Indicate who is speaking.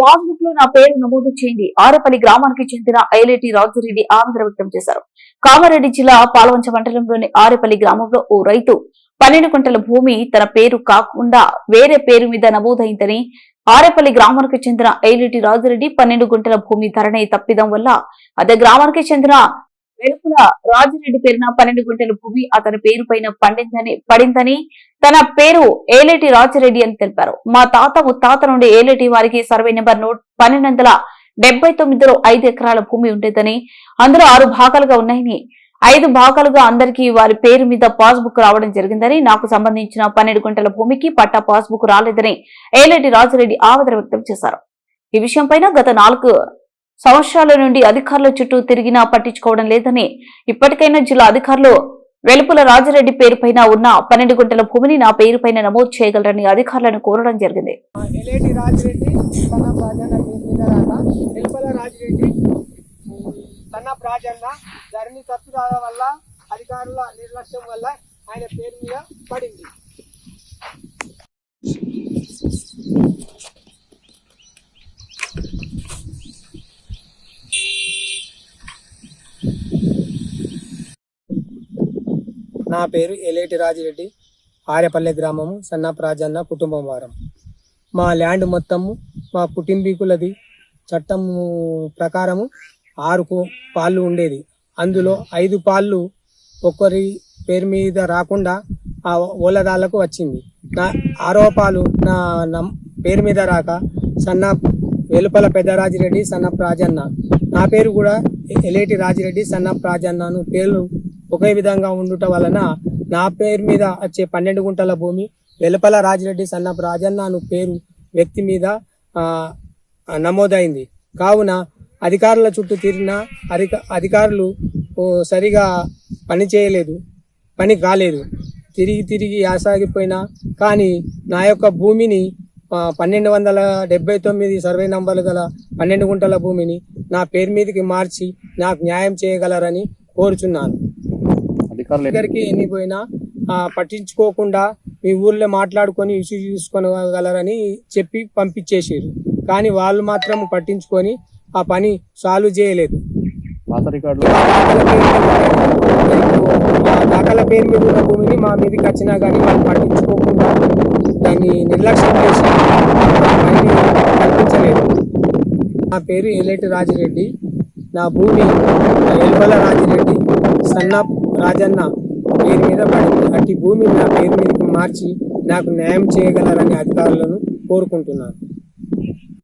Speaker 1: పాస్బుక్లో నా పేరు నమోదు చేయండి. ఆరపల్లి గ్రామానికి చెందిన ఐలేటి రాజురెడ్డి ఆవేదన వ్యక్తం చేశారు. కామారెడ్డి జిల్లా పాలవంచ మండలంలోని ఆరేపల్లి గ్రామంలో ఓ రైతు పన్నెండు కుంటల భూమి తన పేరు కాకుండా వేరే పేరు మీద నమోదైందని ఆరేపల్లి గ్రామానికి చెందిన ఐలేటి రాజురెడ్డి పన్నెండు గుంటల భూమి ధరణి తప్పిదం వల్ల అదే గ్రామానికి చెందిన వెలుపుల రాజిరెడ్డి పేరున పన్నెండు గుంటల భూమి అతని పేరు పైన పండిందని పడిందని తన పేరు ఏలేటి రాజిరెడ్డి అని తెలిపారు. మా తాత ముత్తాత నుండి ఏలేటి వారికి సర్వే నెంబర్ నోట్ పన్నెండు వందల డెబ్బై తొమ్మిదిలో ఐదు ఎకరాల భూమి ఉండేదని అందులో ఆరు భాగాలుగా ఉన్నాయని ఐదు భాగాలుగా అందరికీ వారి పేరు మీద పాస్బుక్ రావడం జరిగిందని నాకు సంబంధించిన పన్నెండు గంటల భూమికి పట్టా పాస్బుక్ రాలేదని ఏలేటి రాజిరెడ్డి ఆవేదన వ్యక్తం చేశారు. ఈ విషయంపైన గత నాలుగు సంవత్సరాల నుండి అధికారుల చుట్టూ తిరిగినా పట్టించుకోవడం లేదని ఇప్పటికైనా జిల్లా అధికారులు వెలుపుల రాజరెడ్డి పేరుపైన ఉన్న పన్నెండు గుంటల భూమిని నా పేరుపైన నమోదు చేయగలరని అధికారులను కోరడం జరిగింది.
Speaker 2: ఎలేటి ప్రాజన్న ధరణి వల్ల అధికారుల నిర్లక్ష్యం వల్ల ఆయన పేరు మీద పడింది. నా పేరు ఎలేటి రాజిరెడ్డి. ఆర్యపల్లె గ్రామము సన్నప్రాజన్న కుటుంబం వారం. మా ల్యాండ్ మొత్తము మా కుటుంబీకులది చట్టము ప్రకారము ఆరు పాళ్ళు ఉండేది. అందులో ఐదు పాళ్ళు ఒక్కరి పేరు మీద రాకుండా ఆ ఓలదాళ్ళకు వచ్చింది. నా ఆరో పాలు నా నమ్- పేరు మీద రాక సన్న వెలుపల పెద్దరాజిరెడ్డి సన్న ప్రాజన్న నా పేరు కూడా ఎలేటి రాజిరెడ్డి సన్న ప్రాజన్నను పేర్లు ఒకే విధంగా ఉండుట వలన నా పేరు మీద వచ్చే పన్నెండు గుంటల భూమి వెలుపల రాజిరెడ్డి సన్న రాజన్న అను పేరు వ్యక్తి మీద నమోదైంది. కావున అధికారుల చుట్టూ తిరిగిన అధిక అధికారులు సరిగా పని చేయలేదు పని కాలేదు. తిరిగి తిరిగి యాసాగిపోయినా కానీ నా యొక్క భూమిని పన్నెండు వందల డెబ్బై తొమ్మిది సర్వే నంబర్లు గల పన్నెండు గుంటల భూమిని నా పేరు మీదకి మార్చి నాకు న్యాయం చేయగలరని కోరుచున్నాను. దగ్గరికి ఎన్ని పోయినా ఆ, పట్టించుకోకుండా మీ ఊర్లో మాట్లాడుకొని ఇష్యూ చూసుకోగలరని చెప్పి పంపించేసారు కానీ వాళ్ళు మాత్రం పట్టించుకొని ఆ పని సాల్వ్ చేయలేదు. దాఖల పేరు మీద ఉన్న భూమిని మా మీదకి వచ్చినా కానీ వాళ్ళు పట్టించుకోకుండా దాన్ని నిర్లక్ష్యం చేసి కల్పించలేదు. నా పేరు ఎలేటి రాజిరెడ్డి. నా భూమి ఎల్వల రాజిరెడ్డి. సన్న రాజన్న పేరు మీద పడింది. అట్టి భూమిని నా పేరు మీదకి మార్చి నాకు న్యాయం చేయగలరని అధికారులను కోరుకుంటున్నాను.